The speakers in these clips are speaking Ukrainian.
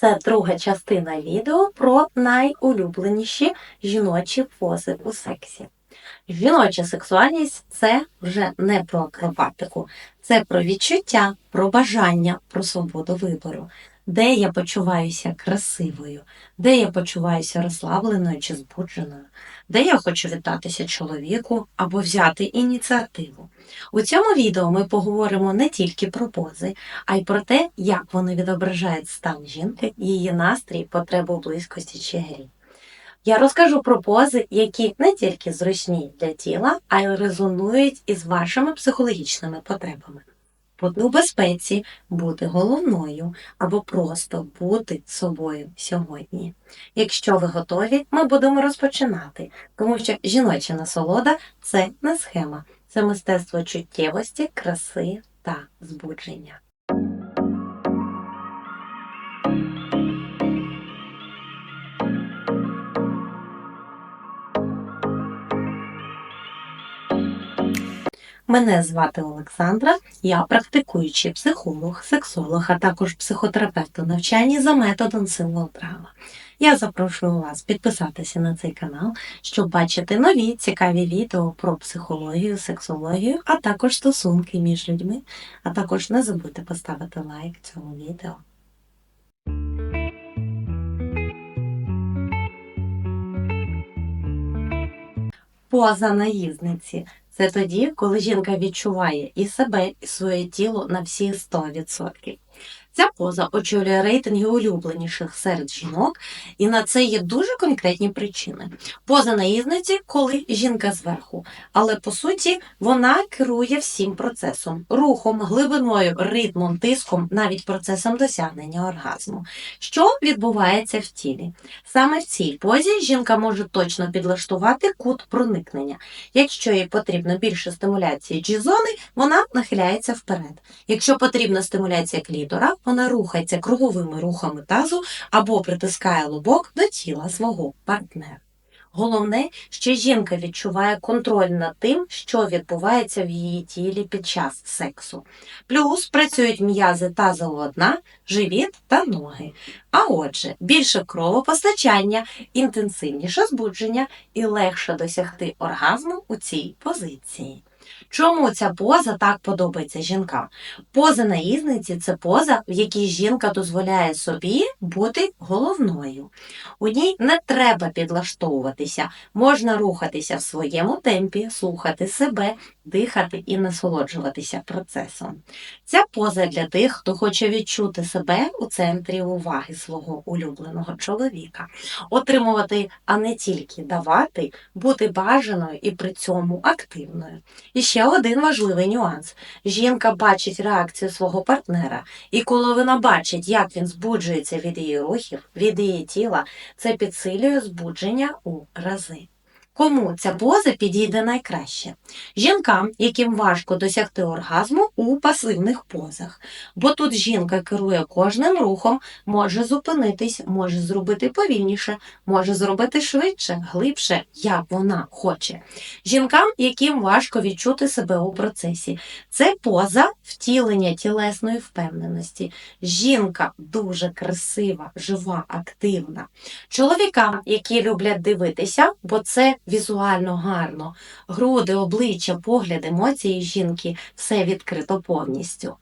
Це друга частина відео про найулюбленіші жіночі пози у сексі. Жіноча сексуальність це вже не про акробатику, це про відчуття, про бажання, про свободу вибору, де я почуваюся красивою, де я почуваюся розслабленою чи збудженою, де я хочу віддатися чоловіку або взяти ініціативу. У цьому відео ми поговоримо не тільки про пози, а й про те, як вони відображають стан жінки, її настрій, потребу близькості чи грі. Я розкажу про пози, які не тільки зручні для тіла, а й резонують із вашими психологічними потребами. Бути у безпеці, бути головною або просто бути собою сьогодні. Якщо ви готові, ми будемо розпочинати, тому що жіноча насолода це не схема, це мистецтво чуттєвості, краси та збудження. Мене звати Олександра, я практикуючий психолог, сексолог, а також психотерапевт у навчанні за методом символ драма. Я запрошую вас підписатися на цей канал, щоб бачити нові цікаві відео про психологію, сексологію, а також стосунки між людьми. А також не забудьте поставити лайк цьому відео. Поза наїзниці це тоді, коли жінка відчуває і себе, і своє тіло на всі 100%. Ця поза очолює рейтинги улюбленіших серед жінок, і на це є дуже конкретні причини. Поза наїзниці, коли жінка зверху, але по суті вона керує всім процесом, рухом, глибиною, ритмом, тиском, навіть процесом досягнення оргазму. Що відбувається в тілі? Саме в цій позі жінка може точно підлаштувати кут проникнення. Якщо їй потрібно більше стимуляції G-зони, вона нахиляється вперед. Якщо потрібна стимуляція клітора, вона рухається круговими рухами тазу або притискає лобок до тіла свого партнера. Головне, що жінка відчуває контроль над тим, що відбувається в її тілі під час сексу. Плюс працюють м'язи тазового дна, живіт та ноги. А отже, більше кровопостачання, інтенсивніше збудження і легше досягти оргазму у цій позиції. Чому ця поза так подобається жінкам? Поза наїзниці це поза, в якій жінка дозволяє собі бути головною. У ній не треба підлаштовуватися, можна рухатися в своєму темпі, слухати себе, дихати і насолоджуватися процесом. Ця поза для тих, хто хоче відчути себе у центрі уваги свого улюбленого чоловіка, отримувати, а не тільки давати, бути бажаною і при цьому активною. І ще один важливий нюанс: жінка бачить реакцію свого партнера, і коли вона бачить, як він збуджується від її рухів, від її тіла, це підсилює збудження у рази. Кому ця поза підійде найкраще? Жінкам, яким важко досягти оргазму у пасивних позах. Бо тут жінка керує кожним рухом, може зупинитись, може зробити повільніше, може зробити швидше, глибше, як вона хоче. Жінкам, яким важко відчути себе у процесі. Це поза втілення тілесної впевненості. Жінка дуже красива, жива, активна. Чоловікам, які люблять дивитися, бо це візуально гарно. Груди, обличчя, погляд, емоції жінки все відкрито повністю.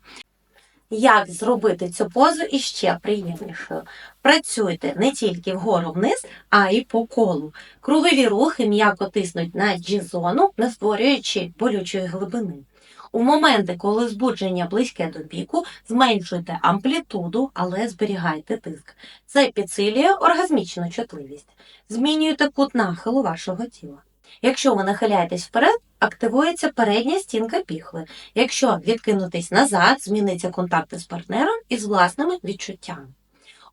Як зробити цю позу іще приємнішою? Працюйте не тільки вгору вниз, а й по колу. Кругові рухи м'яко тиснуть на G-зону, не створюючи болючої глибини. У моменти, коли збудження близьке до піку, зменшуйте амплітуду, але зберігайте тиск. Це підсилює оргазмічну чутливість. Змінюйте кут нахилу вашого тіла. Якщо ви нахиляєтесь вперед, активується передня стінка піхви. Якщо відкинутись назад, зміниться контакти з партнером і з власними відчуттями.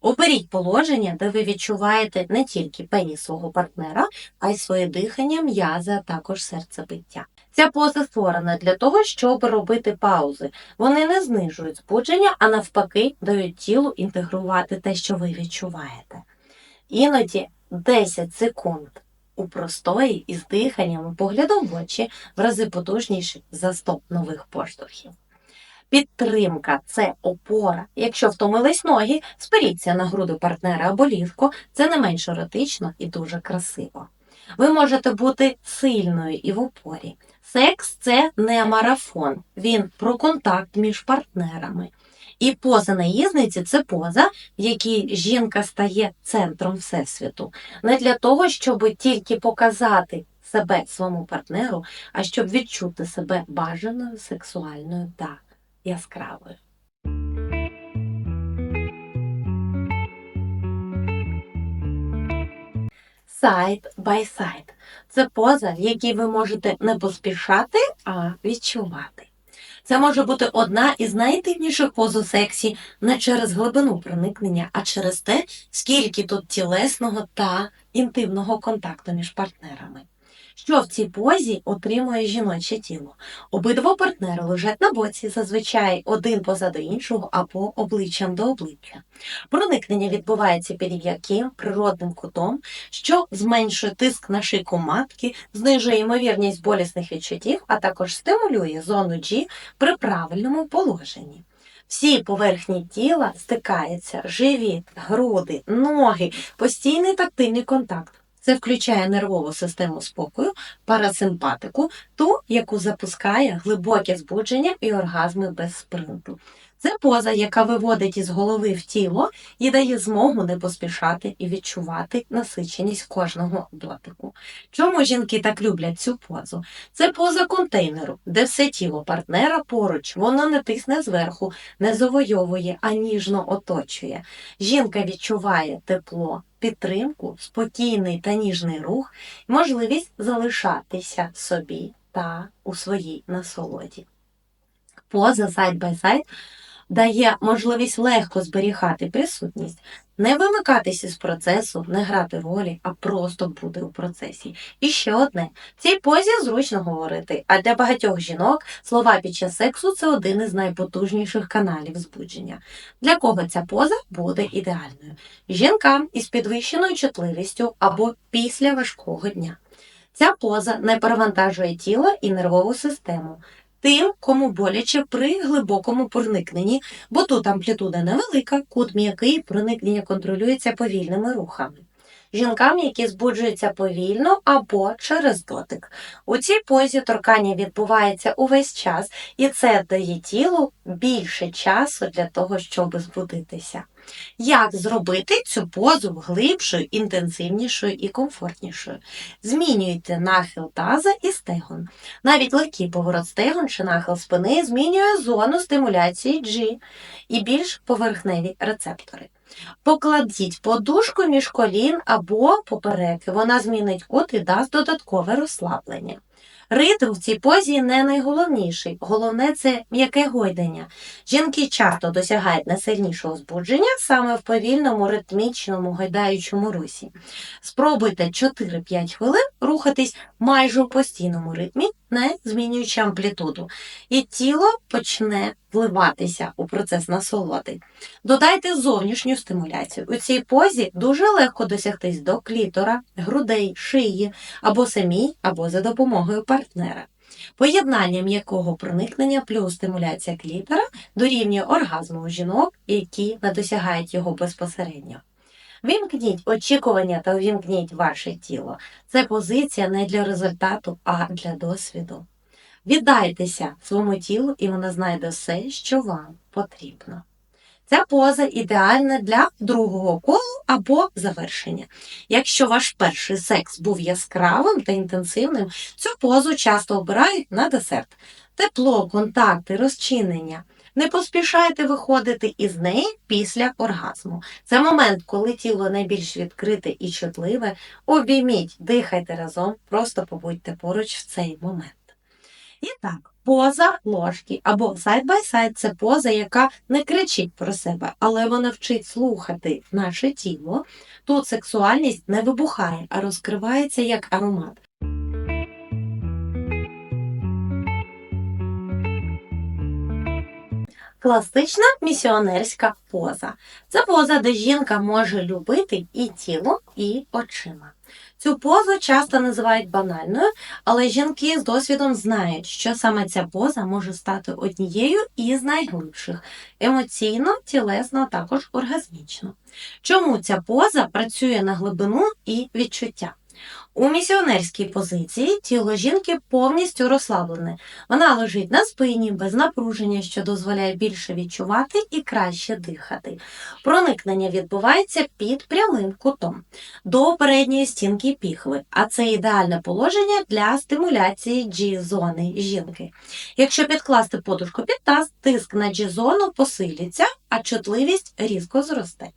Оберіть положення, де ви відчуваєте не тільки пеніс свого партнера, а й своє дихання, м'язи, а також серцебиття. Ця поза створена для того, щоб робити паузи. Вони не знижують збудження, а навпаки, дають тілу інтегрувати те, що ви відчуваєте. Іноді 10 секунд у простої із диханням, поглядом в очі в рази потужніші за 100 нових поштовхів. Підтримка це опора. Якщо втомились ноги, сперіться на груди партнера або ліжко, це не менш еротично і дуже красиво. Ви можете бути сильною і в опорі. Секс це не марафон, він про контакт між партнерами. І поза наїзниці це поза, в якій жінка стає центром всесвіту. Не для того, щоб тільки показати себе своєму партнеру, а щоб відчути себе бажаною, сексуальною та яскравою. Сайд бай сайд це поза, в якій ви можете не поспішати, а відчувати. Це може бути одна із найтивніших поз у сексі не через глибину проникнення, а через те, скільки тут тілесного та інтимного контакту між партнерами. Що в цій позі отримує жіноче тіло? Обидва партнери лежать на боці, зазвичай один позаду іншого або обличчям до обличчя. Проникнення відбувається під м'яким природним кутом, що зменшує тиск на шийку матки, знижує ймовірність болісних відчуттів, а також стимулює зону G при правильному положенні. Всі поверхні тіла стикаються, живіт, груди, ноги, постійний тактильний контакт. Це включає нервову систему спокою, парасимпатику, ту, яку запускає глибоке збудження і оргазми без спринту. Це поза, яка виводить із голови в тіло і дає змогу не поспішати і відчувати насиченість кожного дотику. Чому жінки так люблять цю позу? Це поза контейнеру, де все тіло партнера поруч, воно не тисне зверху, не завойовує, а ніжно оточує. Жінка відчуває тепло, підтримку, спокійний та ніжний рух, можливість залишатися собі та у своїй насолоді. Поза сайд бай сайд дає можливість легко зберігати присутність, не вимикатися з процесу, не грати ролі, а просто бути у процесі. І ще одне: в цій позі зручно говорити, а для багатьох жінок слова під час сексу це один із найпотужніших каналів збудження. Для кого ця поза буде ідеальною? Жінкам із підвищеною чутливістю або після важкого дня. Ця поза не перевантажує тіло і нервову систему. Тим, кому боляче при глибокому проникненні, бо тут амплітуда невелика, кут м'який, проникнення контролюється повільними рухами. Жінкам, які збуджуються повільно або через дотик. У цій позі торкання відбувається увесь час, і це дає тілу більше часу для того, щоб збудитися. Як зробити цю позу глибшою, інтенсивнішою і комфортнішою? Змінюйте нахил таза і стегон. Навіть легкий поворот стегон чи нахил спини змінює зону стимуляції G і більш поверхневі рецептори. Покладіть подушку між колін або попереки. Вона змінить кут і дасть додаткове розслаблення. Ритм в цій позі не найголовніший. Головне це м'яке гойдання. Жінки часто досягають найсильнішого збудження саме в повільному, ритмічному, гойдаючому русі. Спробуйте 4-5 хвилин рухатись майже у постійному ритмі, не змінюючи амплітуду, і тіло почне вливатися у процес насолоди. Додайте зовнішню стимуляцію. У цій позі дуже легко досягтись до клітора, грудей, шиї або самій, або за допомогою партнера. Поєднання м'якого проникнення плюс стимуляція клітора дорівнює оргазму у жінок, які не досягають його безпосередньо. Вімкніть очікування та увімкніть ваше тіло. Це позиція не для результату, а для досвіду. Віддайтеся своєму тілу, і воно знайде все, що вам потрібно. Ця поза ідеальна для другого колу або завершення. Якщо ваш перший секс був яскравим та інтенсивним, цю позу часто обирають на десерт. Тепло, контакти, розчинення. Не поспішайте виходити із неї після оргазму. Це момент, коли тіло найбільш відкрите і чутливе. Обійміть, дихайте разом, просто побудьте поруч в цей момент. І так, поза ложки або сайд-бай-сайд це поза, яка не кричить про себе, але вона вчить слухати наше тіло. Тут сексуальність не вибухає, а розкривається як аромат. Класична місіонерська поза. Це поза, де жінка може любити і тіло, і очима. Цю позу часто називають банальною, але жінки з досвідом знають, що саме ця поза може стати однією із найглибших емоційно, тілесно, а також оргазмічно. Чому ця поза працює на глибину і відчуття? У місіонерській позиції тіло жінки повністю розслаблене. Вона лежить на спині без напруження, що дозволяє більше відчувати і краще дихати. Проникнення відбувається під прямим кутом до передньої стінки піхви, а це ідеальне положення для стимуляції G-зони жінки. Якщо підкласти подушку під таз, тиск на G-зону посилиться, а чутливість різко зросте.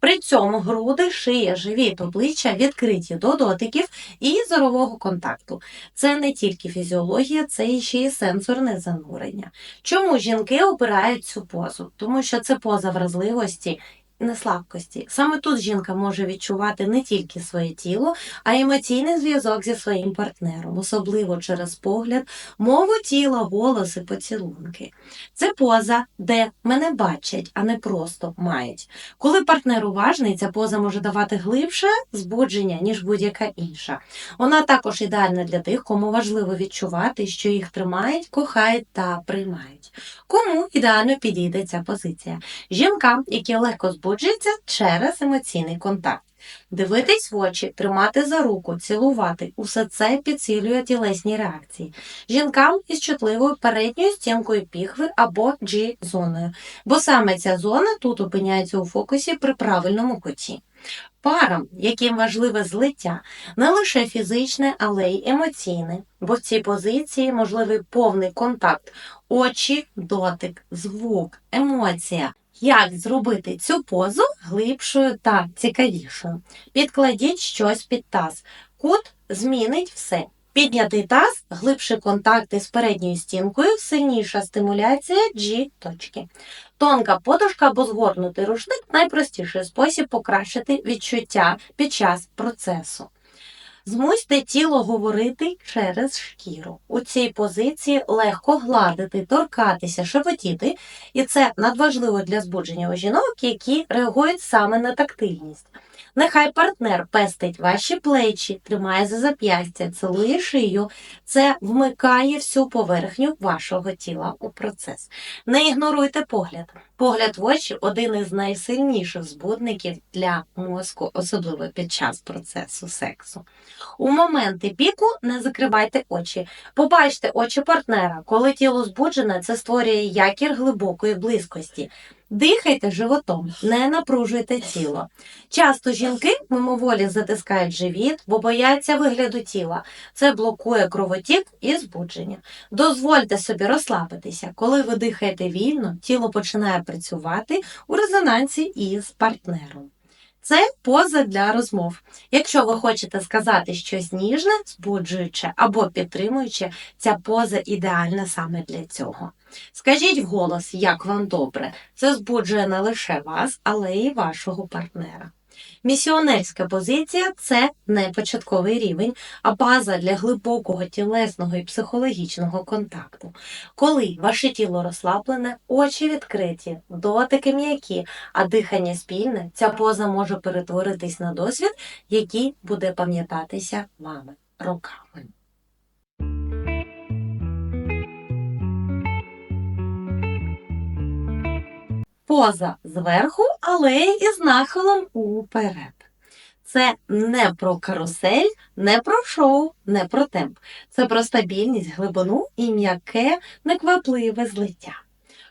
При цьому груди, шия, живіт, обличчя відкриті до дотиків і зорового контакту. Це не тільки фізіологія, це ще й сенсорне занурення. Чому жінки обирають цю позу? Тому що це поза вразливості. Не слабкості. Саме тут жінка може відчувати не тільки своє тіло, а й емоційний зв'язок зі своїм партнером, особливо через погляд, мову тіла, голос і поцілунки. Це поза, де мене бачать, а не просто мають. Коли партнер уважний, ця поза може давати глибше збудження, ніж будь-яка інша. Вона також ідеальна для тих, кому важливо відчувати, що їх тримають, кохають та приймають. Кому ідеально підійде ця позиція? Жінкам, які легко збуджуються через емоційний контакт. Дивитись в очі, тримати за руку, цілувати усе це підсилює тілесні реакції. Жінкам із чутливою передньою стінкою піхви або G-зоною, бо саме ця зона тут опиняється у фокусі при правильному куті. Парам, яким важливе злиття, не лише фізичне, але й емоційне, бо в цій позиції можливий повний контакт очі, дотик, звук, емоція. Як зробити цю позу глибшою та цікавішою? Підкладіть щось під таз. Кут змінить все. Піднятий таз, глибший контакт із передньою стінкою, сильніша стимуляція G-точки. Тонка подушка або згорнутий рушник найпростіший спосіб покращити відчуття під час процесу. Змусьте тіло говорити через шкіру. У цій позиції легко гладити, торкатися, шепотіти, і це надважливо для збудження у жінок, які реагують саме на тактильність. Нехай партнер пестить ваші плечі, тримає за зап'ястя, цілує шию. Це вмикає всю поверхню вашого тіла у процес. Не ігноруйте погляд. Погляд в очі один із найсильніших збудників для мозку, особливо під час процесу сексу. У моменти піку не закривайте очі. Побачте очі партнера. Коли тіло збуджене, це створює якір глибокої близькості. Дихайте животом, не напружуйте тіло. Часто жінки мимоволі затискають живіт, бо бояться вигляду тіла. Це блокує кровотік і збудження. Дозвольте собі розслабитися. Коли ви дихаєте вільно, тіло починає працювати у резонансі із партнером. Це поза для розмов. Якщо ви хочете сказати щось ніжне, збуджуюче або підтримуюче, ця поза ідеальна саме для цього. Скажіть вголос, як вам добре. Це збуджує не лише вас, але й вашого партнера. Місіонерська позиція це не початковий рівень, а база для глибокого тілесного і психологічного контакту. Коли ваше тіло розслаблене, очі відкриті, дотики м'які, а дихання спільне, ця поза може перетворитись на досвід, який буде пам'ятатися вами роками. Поза зверху, але із нахилом уперед. Це не про карусель, не про шоу, не про темп. Це про стабільність, глибину і м'яке, неквапливе злиття.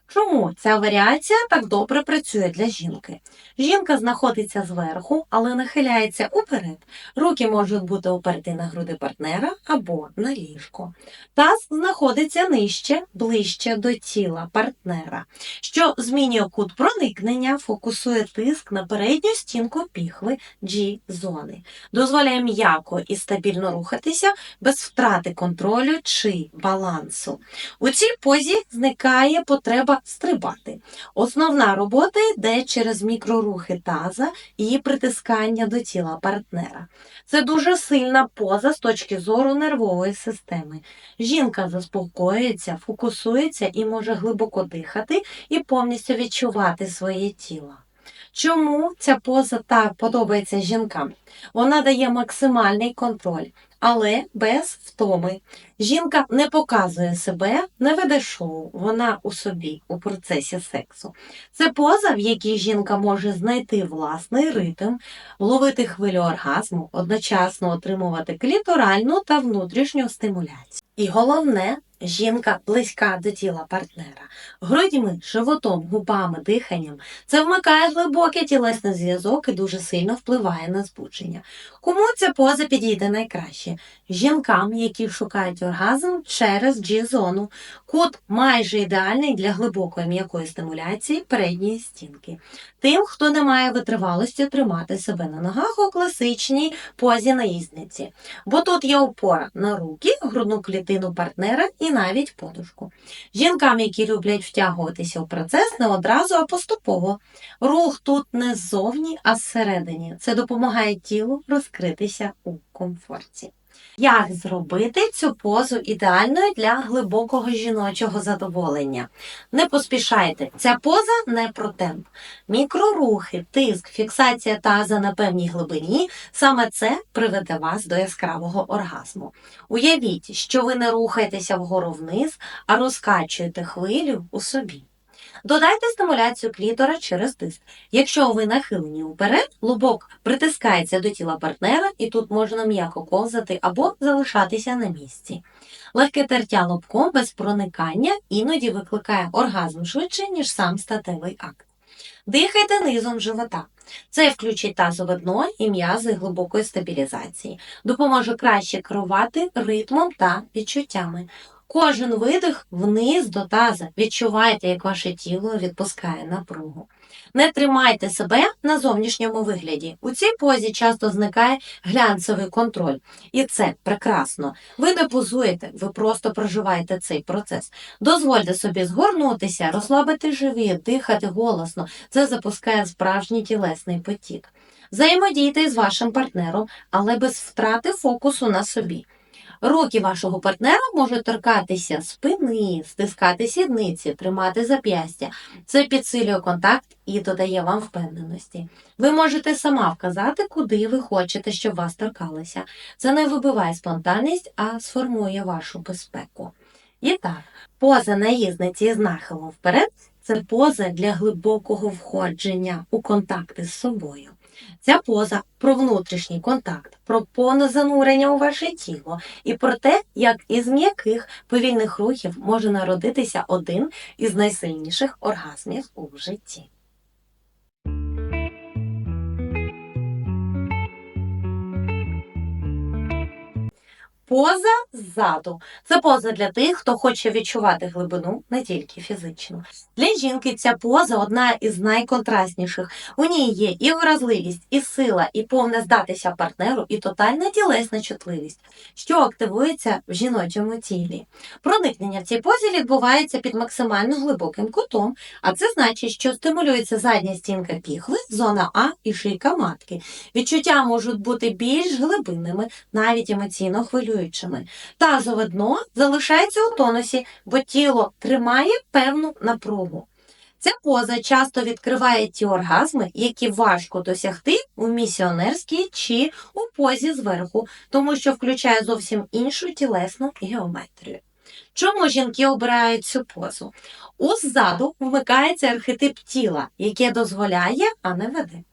Чому ця варіація так добре працює для жінки? Жінка знаходиться зверху, але нахиляється уперед. Руки можуть бути уперті на груди партнера або на ліжко. Таз знаходиться нижче, ближче до тіла партнера, що змінює кут проникнення, фокусує тиск на передню стінку піхви G-зони, дозволяє м'яко і стабільно рухатися без втрати контролю чи балансу. У цій позі зникає потреба стрибати. Основна робота йде через мікрорухи таза і притискання до тіла партнера. Це дуже сильна поза з точки зору нервової системи. Жінка заспокоюється, фокусується і може глибоко дихати і повністю відчувати своє тіло. Чому ця поза так подобається жінкам? Вона дає максимальний контроль, але без втоми. Жінка не показує себе, не веде шоу, вона у собі у процесі сексу. Це поза, в якій жінка може знайти власний ритм, ловити хвилю оргазму, одночасно отримувати кліторальну та внутрішню стимуляцію. І головне, жінка близька до тіла партнера. Грудьми, животом, губами, диханням це вмикає глибокий тілесний зв'язок і дуже сильно впливає на збудження. Кому ця поза підійде найкраще? Жінкам, які шукають оргазм через G-зону. Кут майже ідеальний для глибокої м'якої стимуляції передньої стінки. Тим, хто не має витривалості тримати себе на ногах у класичній позі наїзниці. Бо тут є опора на руки, грудну клітину партнера і навіть подушку. Жінкам, які люблять втягуватися у процес не одразу, а поступово. Рух тут не ззовні, а зсередині. Це допомагає тілу розкритися у комфорті. Як зробити цю позу ідеальною для глибокого жіночого задоволення? Не поспішайте, ця поза не про темп. Мікрорухи, тиск, фіксація таза на певній глибині саме це приведе вас до яскравого оргазму. Уявіть, що ви не рухаєтеся вгору вниз, а розкачуєте хвилю у собі. Додайте стимуляцію клітора через тиск. Якщо ви нахилені вперед, лобок притискається до тіла партнера, і тут можна м'яко ковзати або залишатися на місці. Легке тертя лобком без проникання іноді викликає оргазм швидше, ніж сам статевий акт. Дихайте низом живота. Це включить тазове дно і м'язи глибокої стабілізації, допоможе краще керувати ритмом та відчуттями. Кожен видих вниз до таза. Відчувайте, як ваше тіло відпускає напругу. Не тримайте себе на зовнішньому вигляді. У цій позі часто зникає глянцевий контроль. І це прекрасно. Ви не позуєте, ви просто проживаєте цей процес. Дозвольте собі згорнутися, розслабити живіт, дихати голосно. Це запускає справжній тілесний потік. Взаємодійте з вашим партнером, але без втрати фокусу на собі. Руки вашого партнера можуть торкатися спини, стискати сідниці, тримати зап'ястя. Це підсилює контакт і додає вам впевненості. Ви можете сама вказати, куди ви хочете, щоб вас торкалися. Це не вибиває спонтанність, а сформує вашу безпеку. І так, поза наїзниці з нахилом вперед це поза для глибокого входження у контакти з собою. Ця поза про внутрішній контакт, про повне занурення у ваше тіло і про те, як із м'яких повільних рухів може народитися один із найсильніших оргазмів у житті. Поза ззаду. Це поза для тих, хто хоче відчувати глибину не тільки фізично. Для жінки ця поза одна із найконтрастніших. У ній є і вразливість, і сила, і повне здатися партнеру, і тотальна тілесна чутливість, що активується в жіночому тілі. Проникнення в цій позі відбувається під максимально глибоким кутом, а це значить, що стимулюється задня стінка піхви, зона А і шийка матки. Відчуття можуть бути більш глибинними, навіть емоційно хвилюючими. Тазове дно залишається у тонусі, бо тіло тримає певну напругу. Ця поза часто відкриває ті оргазми, які важко досягти у місіонерській чи у позі зверху, тому що включає зовсім іншу тілесну геометрію. Чому жінки обирають цю позу? Узаду вмикається архетип тіла, яке дозволяє, а не веде.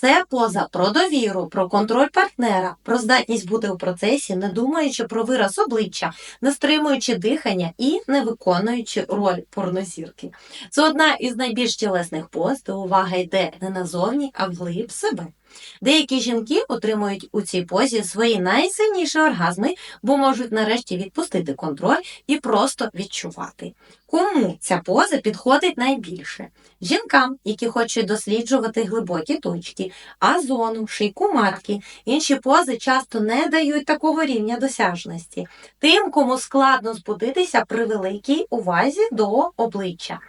Це поза про довіру, про контроль партнера, про здатність бути у процесі, не думаючи про вираз обличчя, не стримуючи дихання і не виконуючи роль порнозірки. Це одна із найбільш тілесних поз, де увага йде не назовні, а вглиб себе. Деякі жінки отримують у цій позі свої найсильніші оргазми, бо можуть нарешті відпустити контроль і просто відчувати. Кому ця поза підходить найбільше? Жінкам, які хочуть досліджувати глибокі точки, а-зону, шийку матки, інші пози часто не дають такого рівня досяжності. Тим, кому складно збудитися при великій увазі до обличчя.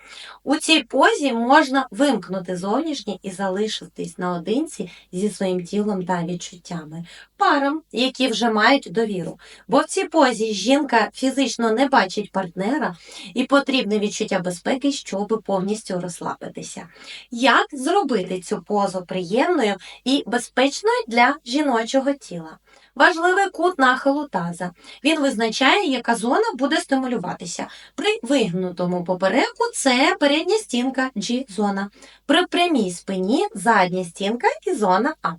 У цій позі можна вимкнути зовнішнє і залишитись наодинці зі своїм тілом та відчуттями, парам, які вже мають довіру. Бо в цій позі жінка фізично не бачить партнера і потрібне відчуття безпеки, щоб повністю розслабитися. Як зробити цю позу приємною і безпечною для жіночого тіла? Важливий кут нахилу таза. Він визначає, яка зона буде стимулюватися. При вигнутому попереку це передня стінка G-зона. При прямій спині задня стінка і зона А.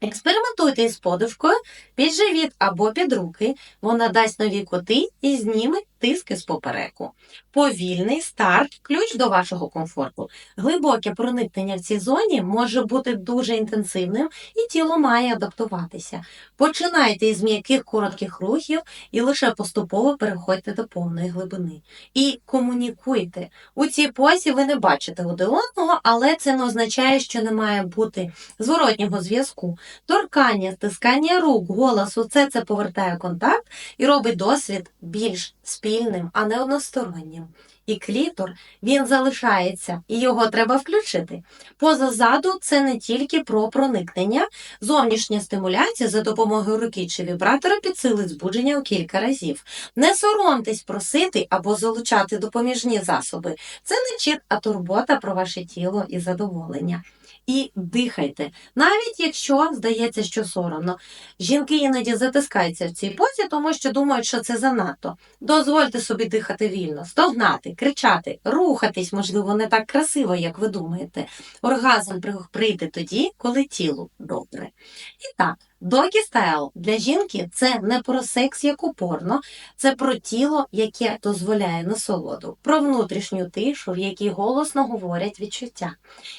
Експериментуйте із подушкою під живіт або під руки. Вона дасть нові кути і зніме тиски з попереку. Повільний старт ключ до вашого комфорту. Глибоке проникнення в цій зоні може бути дуже інтенсивним, і тіло має адаптуватися. Починайте із м'яких коротких рухів і лише поступово переходьте до повної глибини. І комунікуйте. У цій позі ви не бачите один одного, але це не означає, що не має бути зворотнього зв'язку. Торкання, стискання рук, голос усе це повертає контакт і робить досвід більш спільним, а не одностороннім. І клітор він залишається, і його треба включити. Поза заду це не тільки про проникнення, зовнішня стимуляція за допомогою руки чи вібратора підсилить збудження у кілька разів. Не соромтесь просити або залучати допоміжні засоби. Це не чіт, а турбота про ваше тіло і задоволення. І дихайте, навіть якщо здається, що соромно. Жінки іноді затискаються в цій позі, тому що думають, що це занадто. Дозвольте собі дихати вільно, стогнати, кричати, рухатись, можливо, не так красиво, як ви думаєте. Оргазм прийде тоді, коли тілу добре. І так, догі стайл для жінки це не про секс як у порно, це про тіло, яке дозволяє насолоду, про внутрішню тишу, в якій голосно говорять відчуття.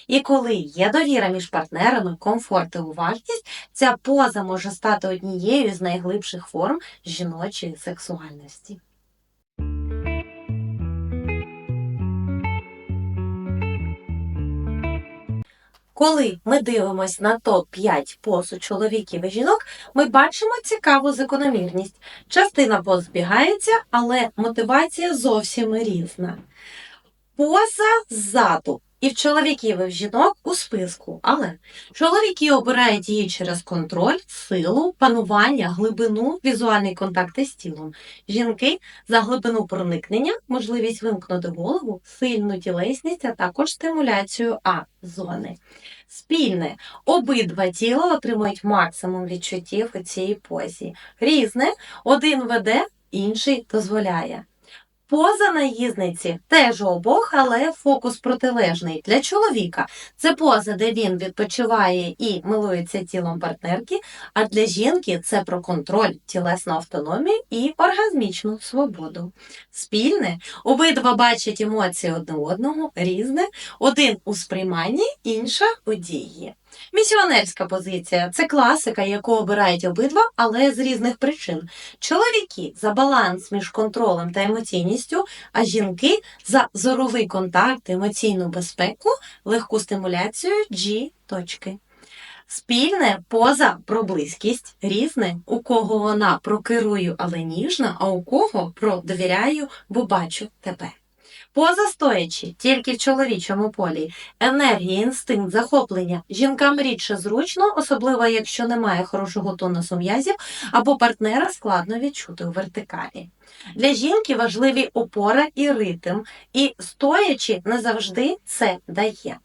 І коли є довіра між партнерами, комфорт і уважність, ця поза може стати однією з найглибших форм жіночої сексуальності. Коли ми дивимося на топ-5 посу чоловіків і жінок, ми бачимо цікаву закономірність. Частина пос збігається, але мотивація зовсім різна. Поза ззаду. І в чоловіків, і в жінок у списку. Але чоловіки обирають її через контроль, силу, панування, глибину, візуальний контакт із тілом. Жінки за глибину проникнення, можливість вимкнути голову, сильну тілесність, а також стимуляцію А зони. Спільне. Обидва тіла отримують максимум відчуттів у цій позі. Різне, один веде, інший дозволяє. Поза наїзниці теж обох, але фокус протилежний. Для чоловіка це поза, де він відпочиває і милується тілом партнерки, а для жінки це про контроль, тілесну автономію і оргазмічну свободу. Спільне обидва бачать емоції одне одного, різне, один у сприйманні, інша у дії. Місіонерська позиція це класика, яку обирають обидва, але з різних причин. Чоловіки за баланс між контролем та емоційністю, а жінки за зоровий контакт, емоційну безпеку, легку стимуляцію G точки. Спільне поза про близькість, різне, у кого вона про керую, але ніжна, а у кого про довіряю, бо бачу тебе. Поза стоячи, тільки в чоловічому полі, енергія, інстинкт, захоплення жінкам рідше зручно, особливо якщо немає хорошого тонусу м'язів або партнера складно відчути у вертикалі. Для жінки важливі опора і ритм, і стоячи не завжди це дає.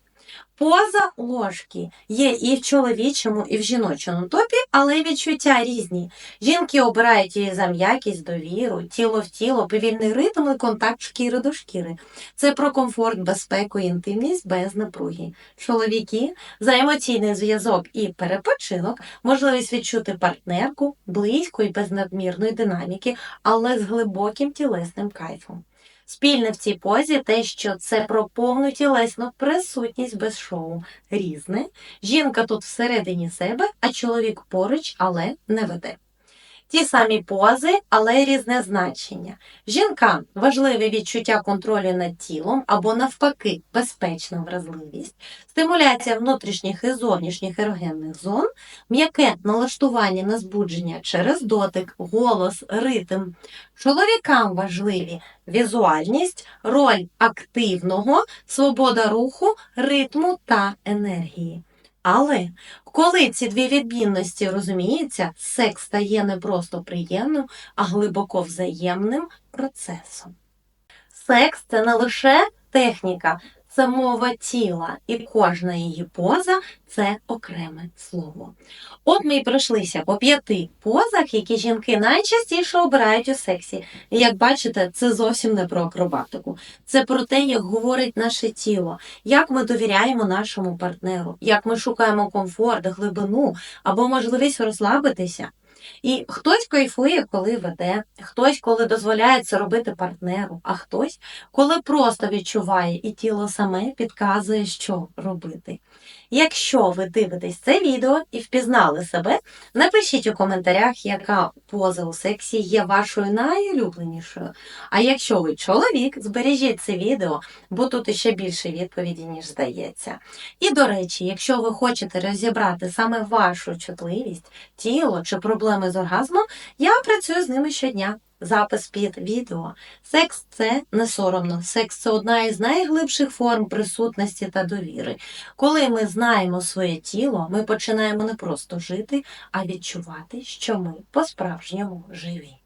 Поза ложки є і в чоловічому, і в жіночому топі, але відчуття різні. Жінки обирають її за м'якість, довіру, тіло в тіло, повільний ритм і контакт шкіри до шкіри. Це про комфорт, безпеку інтимність без напруги. Чоловіки за емоційний зв'язок і перепочинок, можливість відчути партнерку близько і без надмірної динаміки, але з глибоким тілесним кайфом. Спільне в цій позі те, що це про повну тілесну присутність без шоу. Різне. Жінка тут всередині себе, а чоловік поруч, але не веде. Ті самі пози, але різне значення. Жінкам важливе відчуття контролю над тілом або навпаки безпечна вразливість, стимуляція внутрішніх і зовнішніх ерогенних зон, м'яке налаштування на збудження через дотик, голос, ритм. Чоловікам важливі візуальність, роль активного, свобода руху, ритму та енергії. Але коли ці дві відмінності розуміються, секс стає не просто приємним, а глибоко взаємним процесом. Секс це не лише техніка, це мова тіла, і кожна її поза це окреме слово. От ми й пройшлися по п'яти позах, які жінки найчастіше обирають у сексі. Як бачите, це зовсім не про акробатику. Це про те, як говорить наше тіло, як ми довіряємо нашому партнеру, як ми шукаємо комфорт, глибину або можливість розслабитися. І хтось кайфує, коли веде, хтось, коли дозволяє це робити партнеру, а хтось, коли просто відчуває і тіло саме підказує, що робити. Якщо ви дивитесь це відео і впізнали себе, напишіть у коментарях, яка поза у сексі є вашою найулюбленішою. А якщо ви чоловік, збережіть це відео, бо тут іще більше відповіді, ніж здається. І до речі, якщо ви хочете розібрати саме вашу чутливість, тіло чи проблеми з оргазмом, я працюю з ними щодня. Запис під відео. Секс це не соромно. Секс це одна із найглибших форм присутності та довіри. Коли ми знаємо своє тіло, ми починаємо не просто жити, а відчувати, що ми по-справжньому живі.